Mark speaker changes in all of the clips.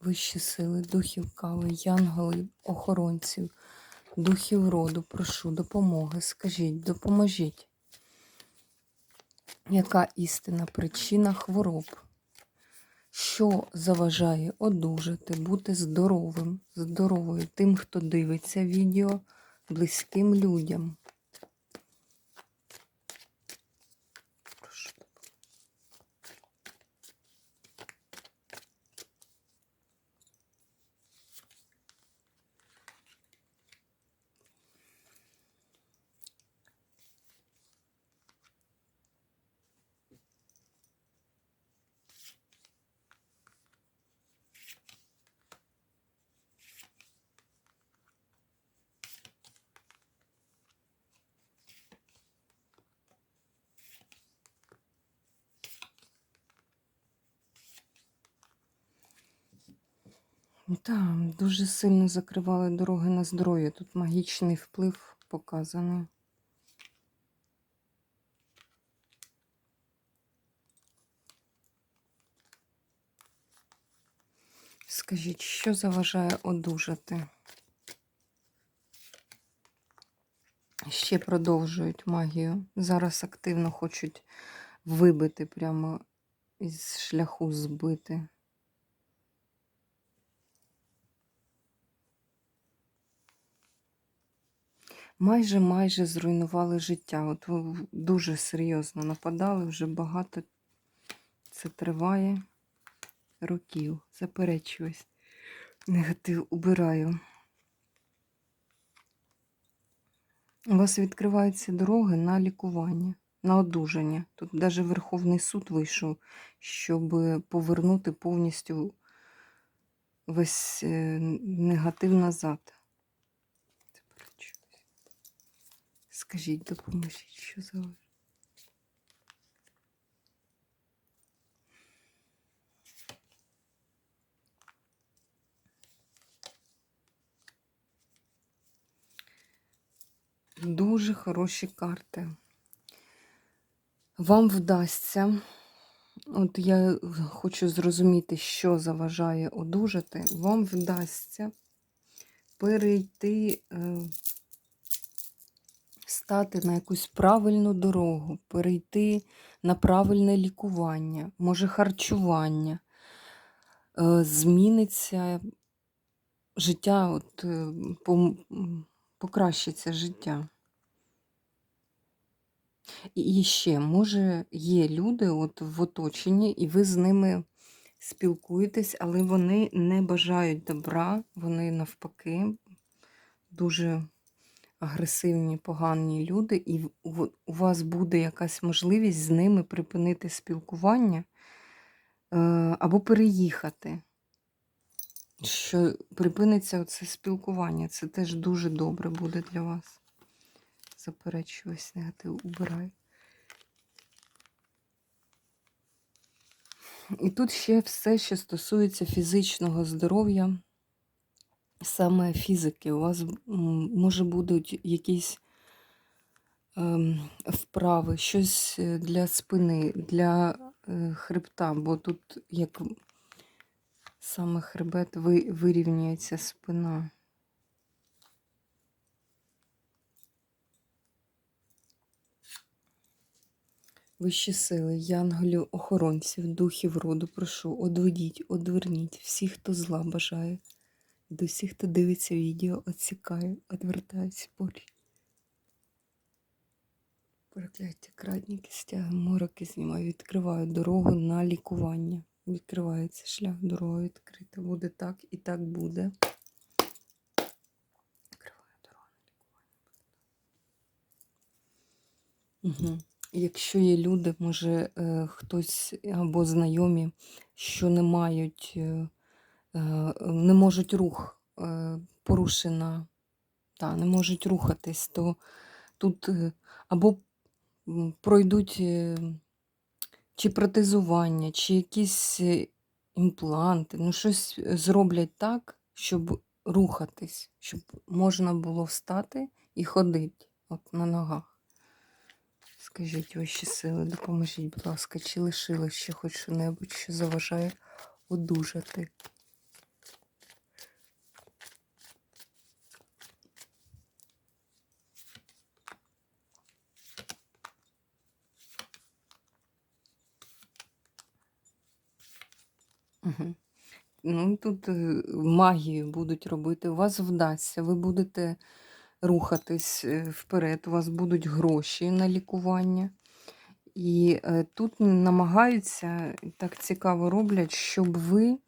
Speaker 1: вищі сили, духів кави, янголів, охоронців, духів роду, прошу допомоги. Скажіть, допоможіть. Яка істина причина хвороб? Що заважає одужати, бути здоровим, здоровою тим, хто дивиться відео, близьким людям? Прошу допомоги. Так, дуже сильно закривали дороги на здоров'я. Тут магічний вплив показаний. Скажіть, що заважає одужати? Ще продовжують магію. Зараз активно хочуть вибити прямо із шляху збити. Майже майже зруйнували життя. От дуже серйозно нападали, вже багато це триває років. Заперечуюсь. Негатив убираю. У вас відкриваються дороги на лікування, на одужання. Тут навіть Верховний суд вийшов, щоб повернути повністю весь е, негатив назад. Заперечуюсь. Скажіть, допоможіть, що за Дуже хороші карти. Вам вдасться. От я хочу зрозуміти, що заважає одужати. Вам вдасться перейти, е, стати на якусь правильну дорогу, перейти на правильне лікування, може харчування. Е, Зміниться життя, от, е, покращиться життя. І ще, може, є люди от в оточенні, і ви з ними спілкуєтесь, але вони не бажають добра, вони навпаки дуже агресивні, погані люди, і у вас буде якась можливість з ними припинити спілкування е, або переїхати. Що припиниться це спілкування, це теж дуже добре буде для вас. Заперечуюсь, негатив убирай. І тут ще все, що стосується фізичного здоров'я, саме фізики. У вас може будуть якісь ем, вправи, щось е, для спини, для е, хребта, бо тут як саме хребет ви, вирівнюється спина. Вищі сили, янголів, охоронців, духів роду, прошу, одведіть, одверніть всіх, хто зла бажає. До всіх, хто дивиться відео, отсікаю, одвертаюсь порі. Прокляття, крадніки, стяги, мороки знімаю, відкриваю дорогу на лікування. Відкривається шлях, дорога відкрита. Буде так і так буде. Відкриваю дорогу на лікування. Угу. Якщо є люди, може е, хтось або знайомі, що не мають, е, не можуть рух е, порушена, та, не можуть рухатись, то тут е, або пройдуть е, чи протезування, чи якісь е, імпланти, ну щось зроблять так, щоб рухатись, щоб можна було встати і ходити от на ногах. Скажіть ваші сили, допоможіть, будь ласка, чи лишилось ще хоч що-небудь, що заважає одужати. Ну, тут е, магію будуть робити, у вас вдасться, ви будете рухатись е, вперед, у вас будуть гроші на лікування. І е, тут намагаються, так цікаво роблять, щоб ви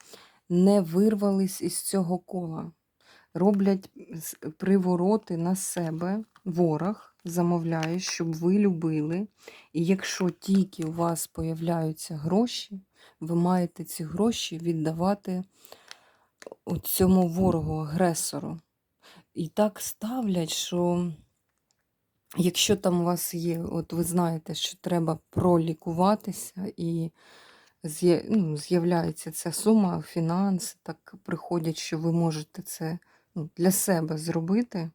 Speaker 1: не вирвались із цього кола. Роблять привороти на себе, ворог замовляє, щоб ви любили. І якщо тільки у вас появляються гроші, ви маєте ці гроші віддавати цьому ворогу, агресору. І так ставлять, що якщо там у вас є, от ви знаєте, що треба пролікуватися, і ну, з'являється ця сума, фінанси, так приходять, що ви можете це ну, для себе зробити,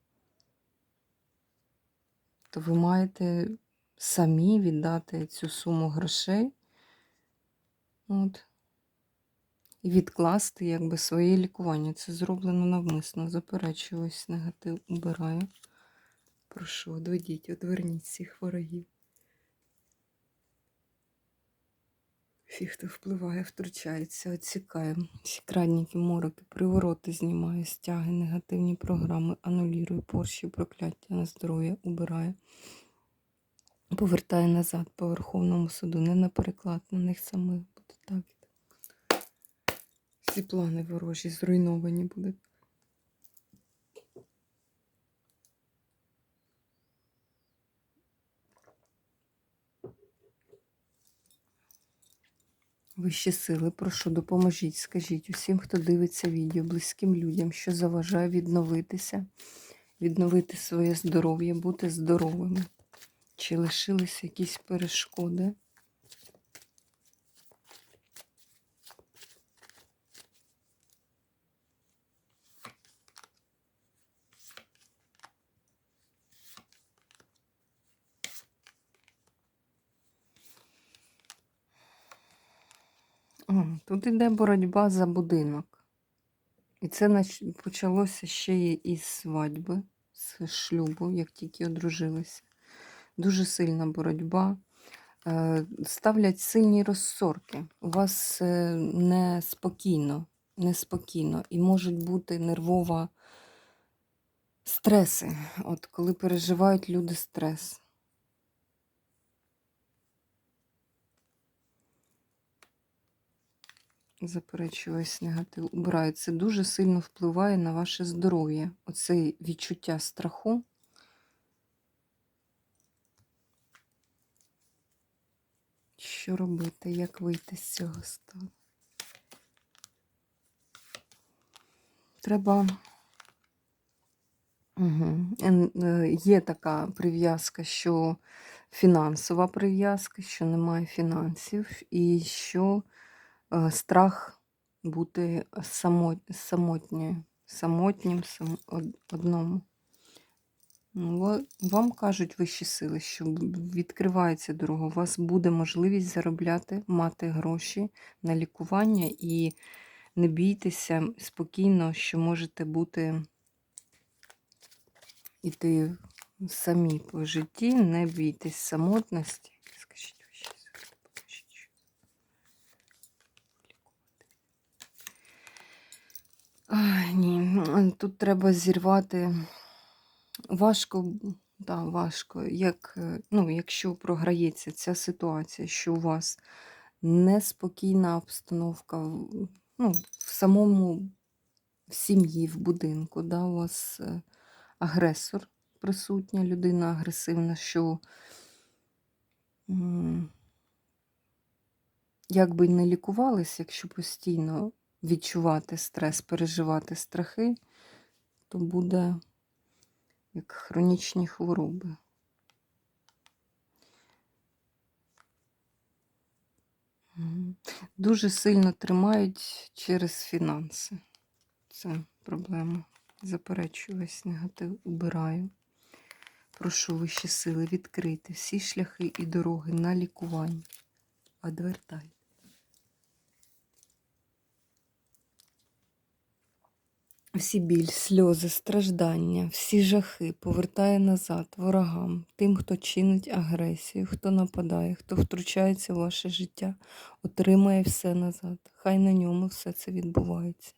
Speaker 1: то ви маєте самі віддати цю суму грошей. От. І відкласти якби своє лікування. Це зроблено навмисно. Заперечую ось негатив убираю. Прошу, одведіть, одверніть всіх ворогів. Всі, хто впливає, втручається, відсікає. Всі крадніки, мороки, привороти знімаю, стяги, негативні програми, анулюю, порші, прокляття на здоров'я, убираю. Повертає назад по Верховному суду, не на переклад, на них самих так. Всі плани ворожі зруйновані будуть. Вищі сили, прошу, допоможіть, скажіть усім, хто дивиться відео, близьким людям, що заважає відновитися, відновити своє здоров'я, бути здоровими. Чи лишилися якісь перешкоди? О, тут іде боротьба за будинок. І це почалося ще із свадьби, з шлюбу, як тільки одружилися. Дуже сильна боротьба. Е, Ставлять сильні розсорки. У вас е, неспокійно, неспокійно. І можуть бути нервова стреси. От коли переживають люди стрес. Заперечую ось негатив. Убираю. Це дуже сильно впливає на ваше здоров'я. Оце відчуття страху. Що робити? Як вийти з цього стану? Треба. Угу. Є така прив'язка, що фінансова прив'язка, що немає фінансів, і що страх бути само, самотньою, самотнім сам, одному. Ну, Вам кажуть вищі сили, що відкривається дорога, у вас буде можливість заробляти, мати гроші на лікування і не бійтеся спокійно, що можете бути іти самі по житті, не бійтесь самотності. Скажіть вищі сили, допоможіть, що Ай, ні, тут треба зірвати. Важко, да, важко. Як, е, ну, якщо програється ця ситуація, що у вас неспокійна обстановка ну, в самому в сім'ї, в будинку, да, у вас е, агресор присутня, людина агресивна, що як би не лікувались, якщо постійно відчувати стрес, переживати страхи, то буде як хронічні хвороби. Дуже сильно тримають через фінанси. Це проблема. Заперечую весь негатив, убираю. Прошу вищі сили відкрити всі шляхи і дороги на лікування. Одвертай. Всі біль, сльози, страждання, всі жахи повертає назад ворогам, тим, хто чинить агресію, хто нападає, хто втручається в ваше життя, отримає все назад. Хай на ньому все це відбувається.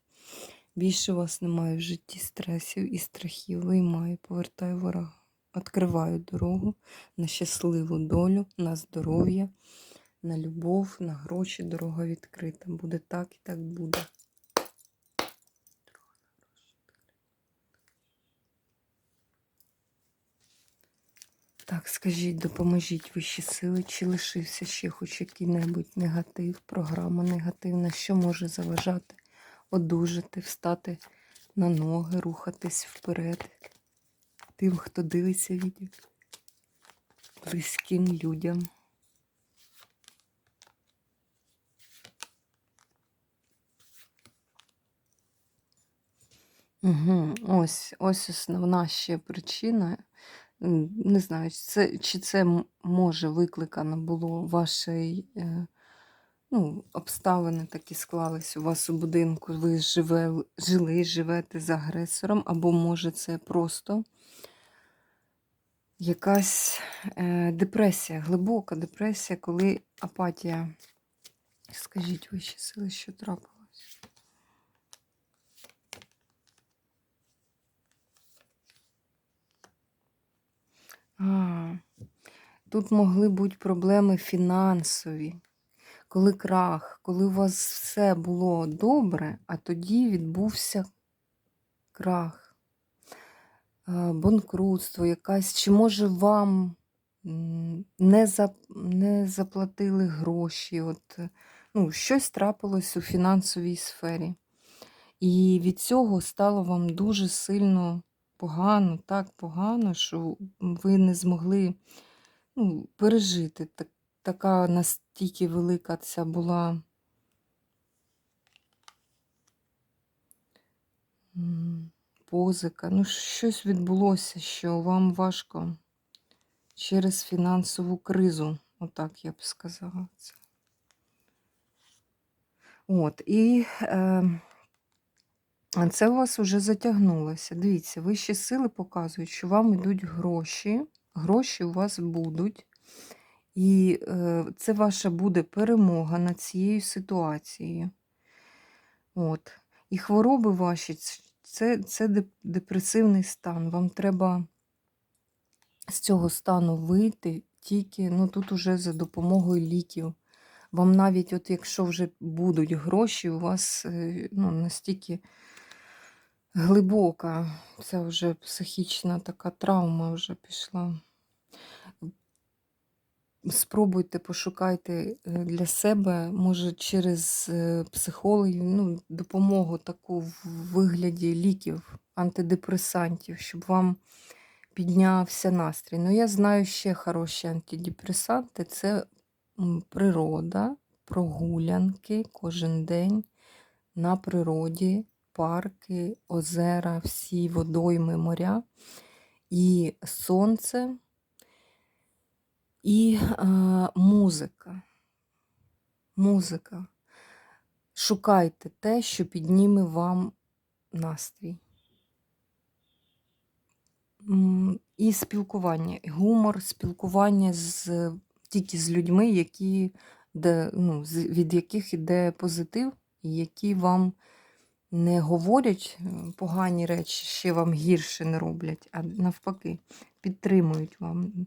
Speaker 1: Більше вас немає в житті стресів і страхів. Виймаю, повертаю ворога. Відкриваю дорогу на щасливу долю, на здоров'я, на любов, на гроші. Дорога відкрита. Буде так і так буде. Так, скажіть, допоможіть вищі сили, чи лишився ще хоч який-небудь негатив, програма негативна, що може заважати одужати, встати на ноги, рухатись вперед. Тим, хто дивиться відео, близьким людям. Угу. Ось, ось основна ще причина. Не знаю, це, чи це може викликано було вашої е, ну, обставини такі склались у вас у будинку, ви живе, жили, живете з агресором, або може це просто якась е, депресія, глибока депресія, коли апатія. Скажіть вищі сили, що трапилось? А, тут могли бути проблеми фінансові, коли крах, коли у вас все було добре, а тоді відбувся крах, е, банкрутство якась, чи може вам не, за, не заплатили гроші, от, е, ну, щось трапилось у фінансовій сфері. І від цього стало вам дуже сильно погано, так погано, що ви не змогли ну, пережити. Так, така настільки велика ця була позика. Ну, щось відбулося, що вам важко через фінансову кризу, отак я б сказала. От, і е, а це у вас вже затягнулося. Дивіться, вищі сили показують, що вам йдуть гроші. Гроші у вас будуть. І е, це ваша буде перемога над цією ситуацією. От. І хвороби ваші це, це депресивний стан. Вам треба з цього стану вийти тільки ну, тут уже за допомогою ліків. Вам навіть, от якщо вже будуть гроші, у вас е, ну, настільки глибока, це вже психічна така травма вже пішла. Спробуйте, пошукайте е, для себе, може, через е, психологів, ну, допомогу таку в вигляді ліків, антидепресантів, щоб вам піднявся настрій. Ну, я знаю ще хороші антидепресанти це природа, прогулянки кожен день на природі, парки, озера, всі водойми, моря і сонце. І е, музика. Музика. Шукайте те, що підніме вам настрій. І спілкування, гумор, спілкування з, тільки з людьми, які, де, ну, від яких іде позитив, і які вам не говорять погані речі, ще вам гірше не роблять, а навпаки, підтримують вам.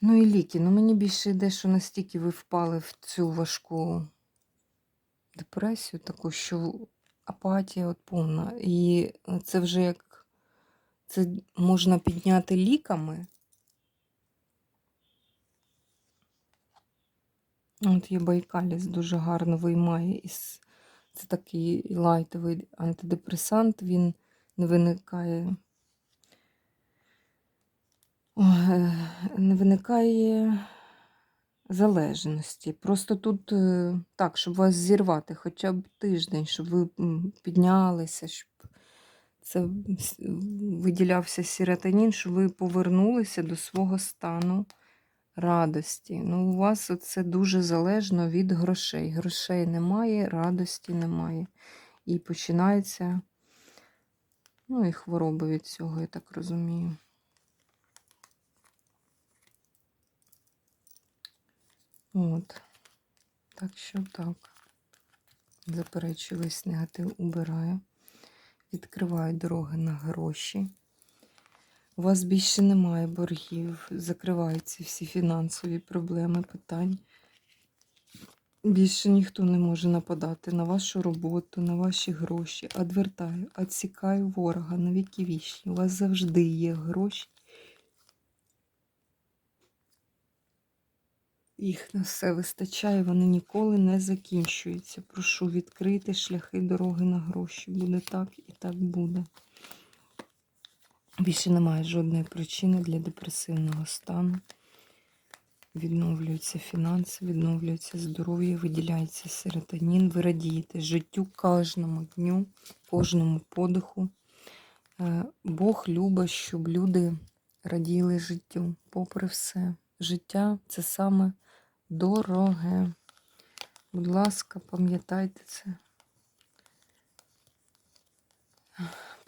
Speaker 1: Ну і ліки. Ну мені більше йде, що настільки ви впали в цю важку депресію, таку, що апатія от повна. І це вже як це можна підняти ліками. От є Байкаліс дуже гарно виймає із. Це такий лайтовий антидепресант, він не виникає. Е, не виникає залежності. Просто тут е, так, щоб вас зірвати хоча б тиждень, щоб ви піднялися, щоб це виділявся серотонін, щоб ви повернулися до свого стану радості. Ну, у вас це дуже залежно від грошей. Грошей немає, радості немає. І починається, ну, і хвороби від цього, я так розумію. От. Так що так. Заперечую весь негатив, убираю. Відкриваю дороги на гроші. У вас більше немає боргів, закриваються всі фінансові проблеми, питань. Більше ніхто не може нападати на вашу роботу, на ваші гроші. Адвертаю, відсікаю ворога на віки вічні. У вас завжди є гроші. Їх на все вистачає, вони ніколи не закінчуються. Прошу відкрити шляхи дороги на гроші. Буде так і так буде. Більше немає жодної причини для депресивного стану. Відновлюються фінанси, відновлюється здоров'я, виділяється серотонін. Ви радієте життю кожному дню, кожному подиху. Е, Бог любить, щоб люди раділи життю, попри все. Життя це саме дороге. Будь ласка, пам'ятайте це.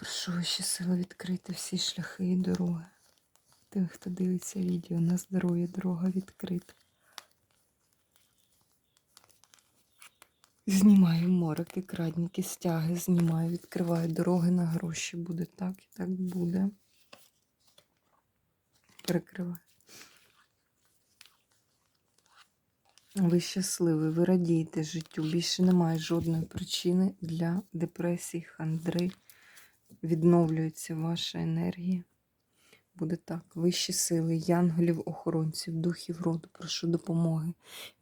Speaker 1: Прошу ваші сили відкрити всі шляхи і дороги. Тим, хто дивиться відео на здоров'я, дорога відкрита. Знімаю мороки, крадніки, стяги, знімаю, відкриваю дороги на гроші. Буде так і так буде. Перекриваю. Ви щасливі, ви радієте життю. Більше немає жодної причини для депресії, хандри. Відновлюється ваша енергія. Буде так. Вищі сили, янголів, охоронців, духів роду, прошу допомоги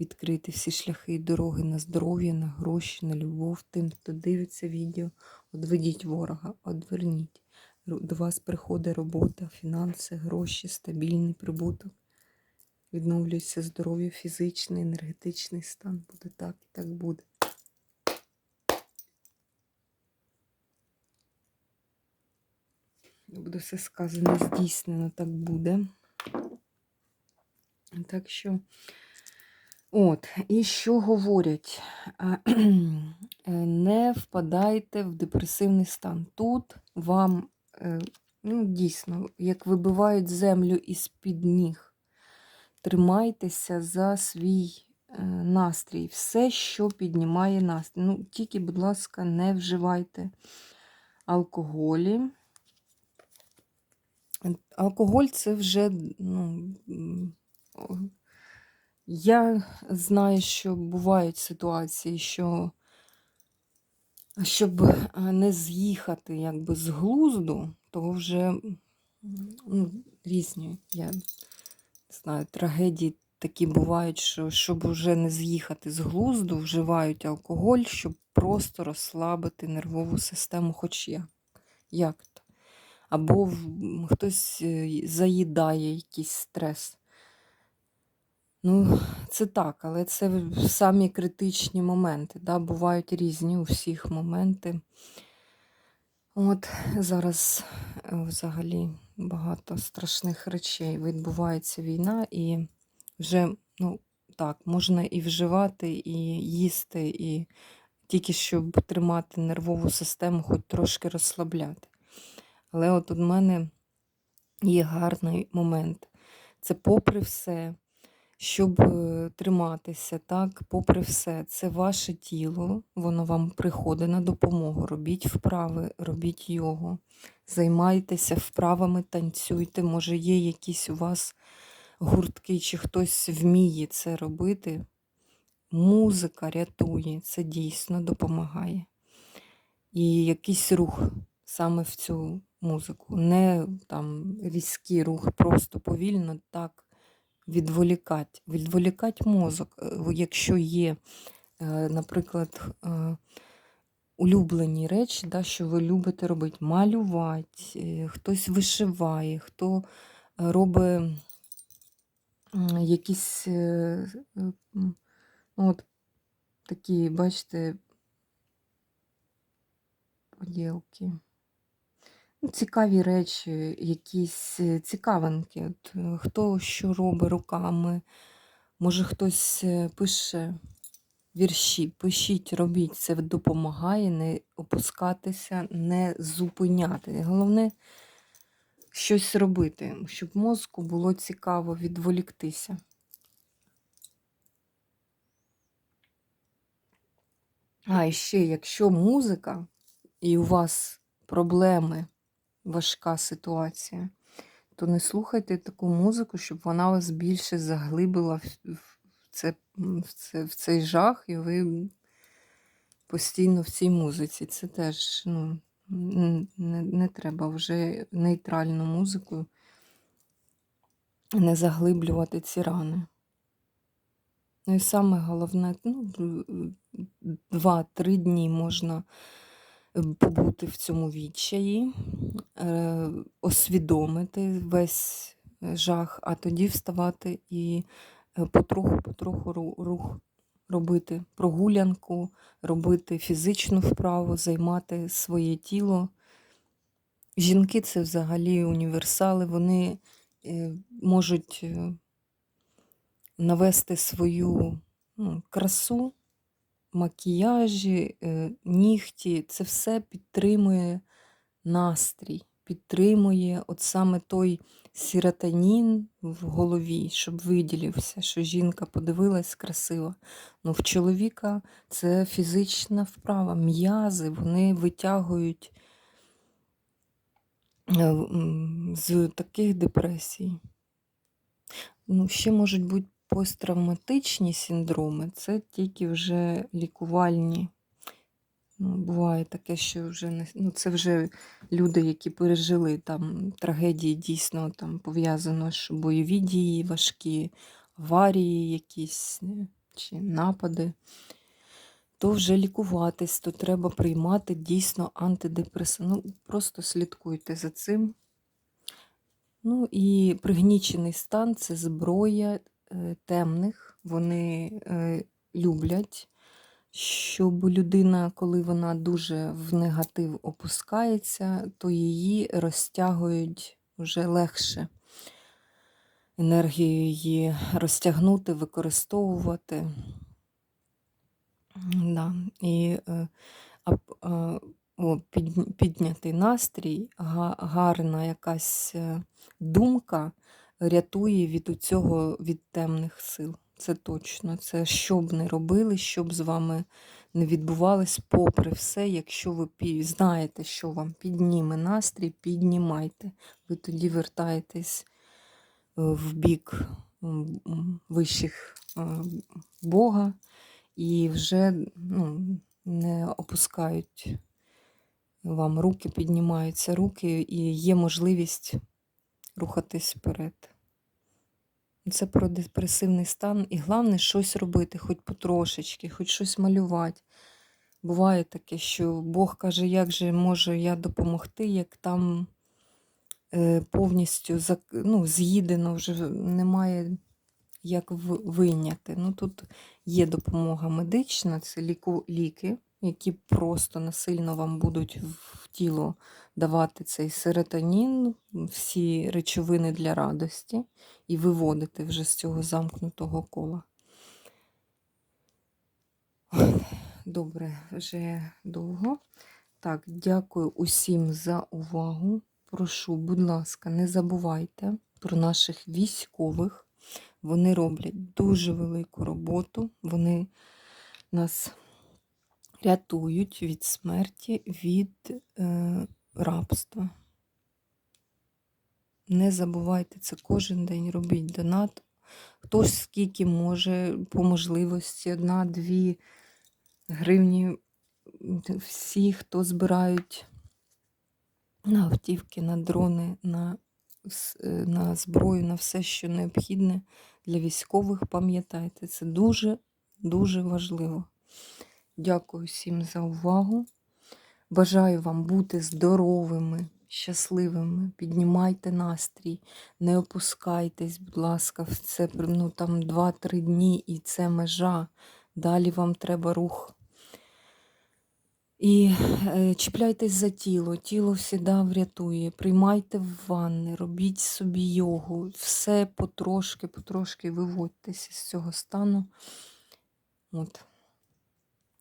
Speaker 1: відкрити всі шляхи і дороги на здоров'я, на гроші, на любов. Тим, хто дивиться відео, одведіть ворога, одверніть. До вас приходить робота, фінанси, гроші, стабільний прибуток. Відновлюється здоров'я, фізичний, енергетичний стан. Буде так і так буде. Буде все сказано, здійснено, так буде. Так що, от, і що говорять? Е, Не впадайте в депресивний стан. Тут вам, е, ну, дійсно, як вибивають землю із-під ніг, тримайтеся за свій е, настрій. Все, що піднімає настрій. Ну, тільки, будь ласка, не вживайте алкоголі. Алкоголь це вже, ну, я знаю, що бувають ситуації, що щоб е, не з'їхати якби з глузду, то вже ну, різні, я не знаю, трагедії такі бувають, що щоб вже не з'їхати з глузду, вживають алкоголь, щоб просто розслабити нервову систему, хоч як. як. Або хтось е, заїдає якийсь стрес. Ну, це так, але це самі критичні моменти. Да? Бувають різні у всіх моменти. От зараз е, взагалі багато страшних речей. Відбувається війна, і вже, ну так, можна і вживати, і їсти, і тільки щоб тримати нервову систему, хоч трошки розслабляти. Але от у мене є гарний момент. Це попри все, щоб е, триматися, так, попри все, це ваше тіло, воно вам приходить на допомогу. Робіть вправи, робіть його, займайтеся вправами, танцюйте. Може, є якісь у вас гуртки, чи хтось вміє це робити. Музика рятує, це дійсно допомагає. І якийсь рух саме в цю музику. Не там різкий рух, просто повільно так відволікати. Відволікати мозок. Е, Якщо є, е, наприклад, е, улюблені речі, да, що ви любите робити. Малювати, хтось вишиває, хто робить якісь ну, от такі, бачите, поділки. Ну, цікаві речі, якісь е, цікавинки. От, е, хто що робить руками, може хтось е, пише вірші, пишіть, робіть, це допомагає не опускатися, не зупиняти. Головне щось робити, щоб мозку було цікаво відволіктися. А ще, якщо музика і у вас проблеми, важка ситуація, то не слухайте таку музику, щоб вона вас більше заглибила в, це, в, це, в цей жах, і ви постійно в цій музиці. Це теж ну, не, не треба вже нейтральну музику, не заглиблювати ці рани. Ну і саме головне, ну, два-три дні можна побути в цьому відчаї, е, освідомити весь е, жах, а тоді вставати і е, потроху-потроху рух робити прогулянку, робити фізичну вправу, займати своє тіло. Жінки це взагалі універсали, вони е, можуть е, навести свою ну, красу, макіяжі, е, нігті. Це все підтримує настрій, підтримує от саме той сіротонін в голові, щоб виділився, що жінка подивилась красиво. Ну, в чоловіка це фізична вправа, м'язи, вони витягують е, з таких депресій. Ну, ще можуть бути посттравматичні синдроми, це тільки вже лікувальні. Ну, буває таке, що вже не ну, це вже люди, які пережили там трагедії, дійсно там пов'язано, що бойові дії, важкі аварії, якісь чи напади. То вже лікуватись, то треба приймати дійсно антидепресанти. Ну, просто слідкуйте за цим. Ну і пригнічений стан це зброя темних. Вони е, люблять, щоб людина, коли вона дуже в негатив опускається, то її розтягують вже легше. Енергію її розтягнути, використовувати. Да. І е, а, а, о, під, піднятий настрій, га- гарна якась е, думка рятує від цього від темних сил. Це точно. Це що б не робили, що б з вами не відбувалось, попри все, якщо ви знаєте, що вам підніме настрій, піднімайте. Ви тоді вертаєтесь е, в бік вищих е, Бога і вже ну, не опускають вам руки, піднімаються руки, і є можливість рухатись вперед. Це про депресивний стан, і головне щось робити, хоч потрошечки, хоч щось малювати. Буває таке, що Бог каже, як же можу я допомогти, як там е, повністю ну, з'їдено, вже немає як вийняти. Ну, тут є допомога медична, це ліки, які просто насильно вам будуть в тіло давати цей серотонін, всі речовини для радості, і виводити вже з цього замкнутого кола. Добре, вже довго. Так, дякую усім за увагу. Прошу, будь ласка, не забувайте про наших військових. Вони роблять дуже велику роботу. Вони нас рятують від смерті, від е, рабства. Не забувайте це кожен день робіть донат. Хтось скільки може, по можливості, одна-дві гривні. Всі, хто збирають на автівки, на дрони, на, е, на зброю, на все, що необхідне для військових, пам'ятайте, це дуже, дуже важливо. Дякую всім за увагу. Бажаю вам бути здоровими, щасливими. Піднімайте настрій, не опускайтесь, будь ласка, в це ну, там 2-3 дні і це межа. Далі вам треба рух. І е, чіпляйтесь за тіло, тіло завжди врятує. Приймайте ванни, робіть собі йогу, все потрошки, потрошки виводьтеся з цього стану. От.